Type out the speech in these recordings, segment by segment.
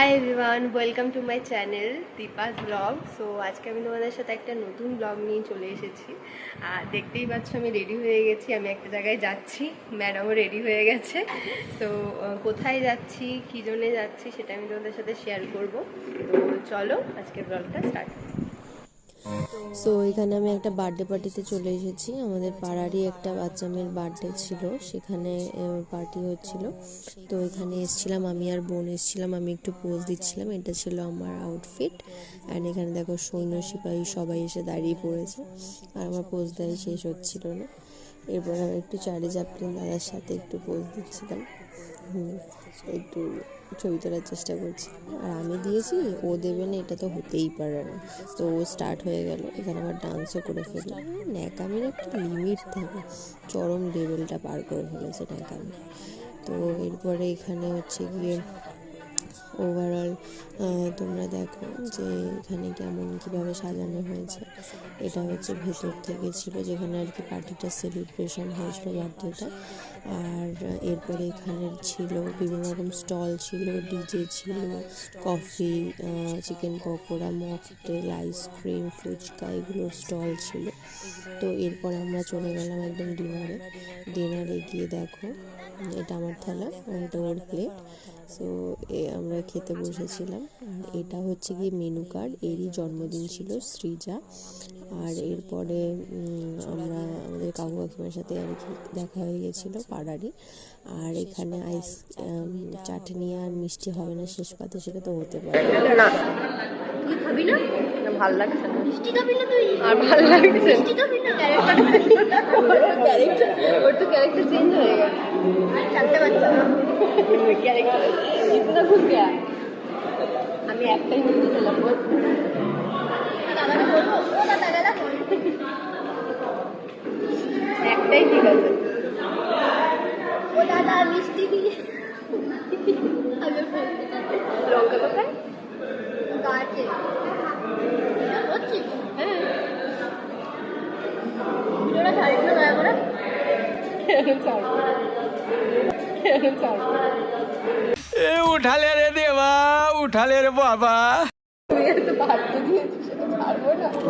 Hi everyone welcome to my channel Deepa's blog so আজকে আমি তোমাদের সাথে একটা নতুন ব্লগ নিয়ে চলে এসেছি। আর দেখতেই পাচ্ছ আমি রেডি হয়ে গেছি, আমি একটা জায়গায় যাচ্ছি ম্যাডামও রেডি হয়ে গেছে। সো কোথায় যাচ্ছি, কী জন্যে যাচ্ছি সেটা আমি তোমাদের সাথে শেয়ার করব। তো চলো আজকের ব্লগটা স্টার্ট সো এখানে আমি একটা বার্থডে পার্টিতে চলে এসেছি। আমাদের পাড়ারই একটা বাচ্চা মেয়ের বার্থডে ছিল। সেখানে পার্টি হচ্ছিল। তো এখানে এসেছিলাম, আমি আর বোন এসেছিলাম, আমি একটু পোজ দিচ্ছিলাম। এটা ছিল আমার আউটফিট অ্যান্ড এখানে দেখো, সৈন্য, সিপাহী সবাই এসে দাঁড়িয়ে পড়েছে। আর আমার পোজ দেয় শেষ হচ্ছিল না। এরপর আমি একটু চারি চাপলিন দাদার সাথে একটু পোজ দিচ্ছিলাম। হুম। একটু ছবি তোলার চেষ্টা করছি। আর আমি দিয়েছি, ও দেবে না, এটা তো হতেই পারে না। তো ও স্টার্ট হয়ে গেল, এখানে আবার ডান্সও করে ফেললাম ন্যাকামির একটা লিমিট থাকে, চরম লেভেলটা পার করে ফেলেছে ন্যাকামি। তো এরপরে এখানে হচ্ছে গিয়ে ওভারঅল তোমরা দেখো যে এখানে কেমন কীভাবে সাজানো হয়েছে। এটা হচ্ছে ভেতর থেকে ছিল, যেখানে আর কি পার্টিটা সেলিব্রেশন হয়েছিল বার্থডেটা আর এরপরে এখানে ছিল বিভিন্ন রকম স্টল ছিল ডিজে ছিল coffee chicken pakora mocktail ice cream fuchka, এগুলোর স্টল ছিল। তো এরপর আমরা চলে গেলাম একদম ডিনারে ডিনারে গিয়ে দেখো, এটা আমার থালা, এটা ওর প্লেট সো এ আমরা খেতে বসেছিলাম। আর এটা হচ্ছে গিয়ে মেনু কার্ড এরই জন্মদিন ছিল সৃজা আর এরপরে আমরা আমাদের কাকু কাকিমার সাথে আর কি দেখা হয়ে গেছিল পাড়ারই। আর এখানে আইস চাটনি আর মিষ্টি হবে না শেষ পাতে সেটা তো হতে পারে। খাবি না? ভালো লাগছে না। মিষ্টি খাবি না তুই? আর ভালো লাগছে মিষ্টি খাবি না? ওর তো ক্যারেক্টার চেঞ্জ হয়ে গেছে। চারটে বাচ্চা। ইতনা ঘুষ গয়া আমি একটাই দাদা দাদা একটাই ঠিক আছে ও দাদা মিষ্টি দিয়ে আমি লঙ্কা কোথায় গাছে হ্যাঁ ভিডিওটা ছাড়িস না দয়া করে এ উঠালে রে দেবা উঠালে রে বাবা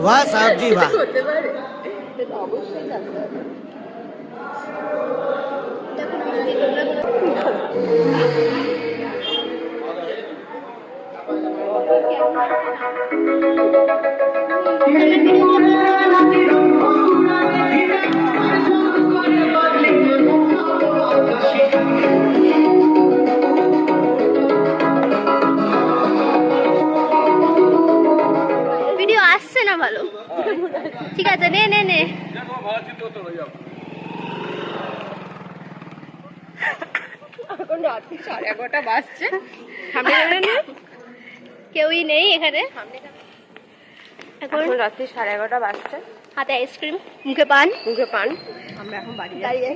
বাহ সাহেবজি বাহ Thank. ভালো। ঠিক আছে নে নে নে। এখন রাত্রি সাড়ে এগারোটা বাজছে। সামনে গেলে না কেউই নেই এখানে। এখন রাত্রি সাড়ে এগারোটা বাজছে। হাতে আইসক্রিম মুখে পান। মুখে পান। আমরা এখন বাড়ি দাঁড়িয়ে।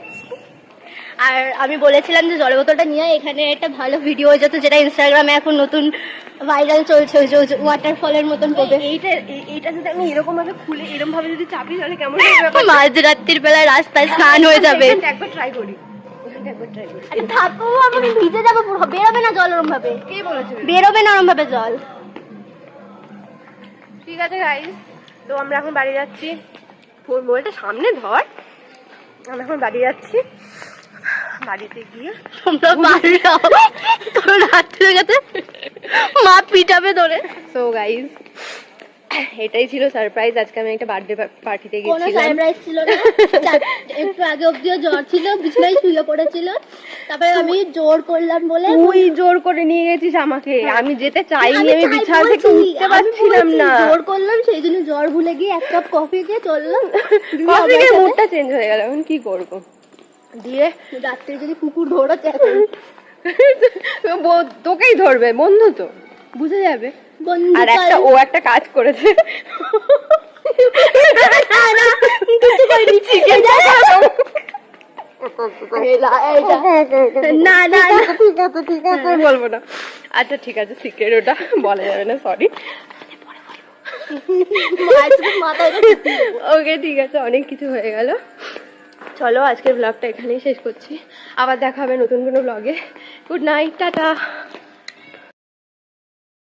আর আমি বলেছিলাম যে জলের বোতলটা নিয়ে এখানে একটা ভালো ভিডিও হয়ে যেত যেটা ইনস্টাগ্রামে এখন নতুন ভাইরাল চলছে ওই যে ওয়াটারফলের মতন করবে এইটা এইটা যদি আমি এরকম ভাবে খুলে এরকম ভাবে যদি চাপি তাহলে কেমন হবে ব্যাপারটা? মাঝরাত্রির বেলায় রাস্তায় স্নান হয়ে যাবে। একবার ট্রাই করি। থাকো আমি ভিজে যাব বেরোবে না জল ওরম ভাবে কে বলেছে বেরোবে? না ওরম ভাবে জল। ঠিক আছে গাইজ তো আমরা এখন বাড়ি যাচ্ছি। মোবাইলটা সামনে ধর। আমরা এখন বাড়ি যাচ্ছি। বাড়িতে গিয়ে তোমরা বাড়ি যাও। তোর রাত্রে গেছে। মা পিটাবে ধরে সো গাইজ এটাই ছিল সারপ্রাইজ আজকে আমি একটা বার্থডে পার্টিতে কোনো সারপ্রাইজ ছিল না। একটু আগে জ্বর ছিল বিছানায় শুয়ে পড়েছিল। তারপরে আমি জোর করলাম বলে তুই জোর করে নিয়ে গেছিস আমাকে। আমি যেতে চাইনি আমি বিছানা থেকে উঠতে পারছিলাম না। জোর করলাম সেই জন্য জ্বর ভুলে গিয়ে এক কাপ কফি দিয়ে চললাম। কফি খেয়ে মুডটা চেঞ্জ হয়ে গেল এখন কি করব? দিয়ে রাত্রে যদি কুকুর ধরেছে ব- তোকেই ধরবে বন্ধু তো বুঝে যাবে। আর একটা ও একটা কাজ করেছে। না না না। ঠিক আছে ঠিক আছে বলব না। আচ্ছা ঠিক আছে সিক্রেট ওটা বলা যাবে না সরি ওকে ঠিক আছে অনেক কিছু হয়ে গেল। চলো, আজকের ব্লগটা এখানেই শেষ করছি। আবার দেখা হবে নতুন কোনো ব্লগে গুড নাইট টাটা।